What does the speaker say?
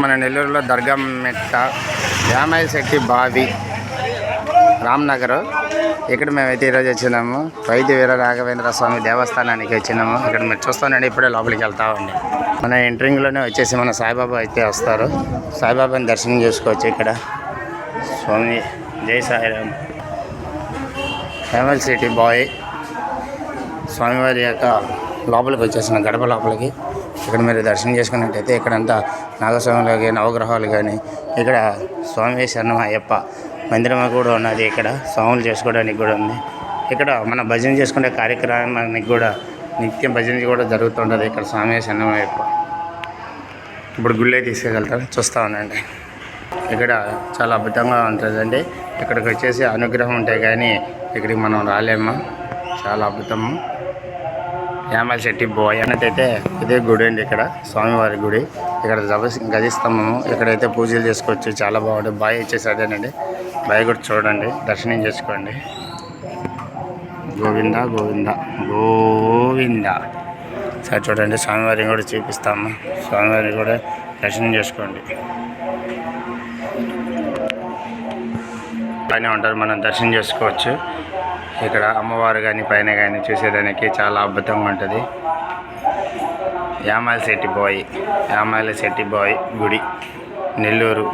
మన నెల్లూరులో దర్గా మెట్ట శెట్టి బావి రామ్నగర్ ఇక్కడ మేమైతే ఈరోజు వచ్చినాము. వైద్య వీర రాఘవేంద్ర స్వామి దేవస్థానానికి వచ్చినాము. ఇక్కడ మీరు చూస్తానండి ఇప్పుడే లోపలికి వెళ్తా ఉంది మన ఎంట్రింగ్లోనే వచ్చేసి మన సాయిబాబా అయితే వస్తారు. సాయిబాబాని దర్శనం చేసుకోవచ్చు ఇక్కడ. స్వామి జై సాయిరామ్. యామాయి city bye. స్వామివారి యొక్క లోపలికి వచ్చేసిన గడప లోపలికి. ఇక్కడ మీరు దర్శనం చేసుకున్నట్టయితే ఇక్కడంతా నాగస్వాములు నవగ్రహాలు కానీ ఇక్కడ స్వామి శరణం అయ్యప్ప మందిరం కూడా ఉన్నది ఇక్కడ. స్వాములు చేసుకోవడానికి కూడా ఉంది. ఇక్కడ మన భజన చేసుకునే కార్యక్రమానికి కూడా నిత్యం భజన కూడా జరుగుతుంటుంది ఇక్కడ స్వామి శరణం అయ్యప్ప ఇప్పుడు గుళ్ళే తీసుకెళ్తారు. చూస్తూ ఉండండి. ఇక్కడ చాలా అద్భుతంగా ఉంటుందండి. ఇక్కడికి వచ్చేసి అనుగ్రహం ఉంటాయి కానీ ఇక్కడికి మనం రాలేము? చాలా అద్భుతము. యామల్ శెట్టి బోయ్ అన్నట్టయితే ఇదే గుడి అండి ఇక్కడ స్వామివారి గుడి. ఇక్కడ జప గజస్తంభము ఇక్కడైతే పూజలు చేసుకోవచ్చు చాలా బాగుంటుంది బాయ్ ఇచ్చేసి అదేనండి బాయ్ కూడా చూడండి దర్శనం చేసుకోండి. గోవింద గోవింద గోవింద. సరే చూడండి స్వామివారిని కూడా చూపిస్తాము. స్వామివారిని కూడా దర్శనం చేసుకోండి. పైన ఉంటారు మనం దర్శనం చేసుకోవచ్చు. ఇక్కడ అమ్మవారు కానీ పైన కానీ చూసేదానికి చాలా అద్భుతంగా ఉంటుంది. యామాల శెట్టి బాయ్ యామాల శెట్టి బాయ్ గుడి నెల్లూరు.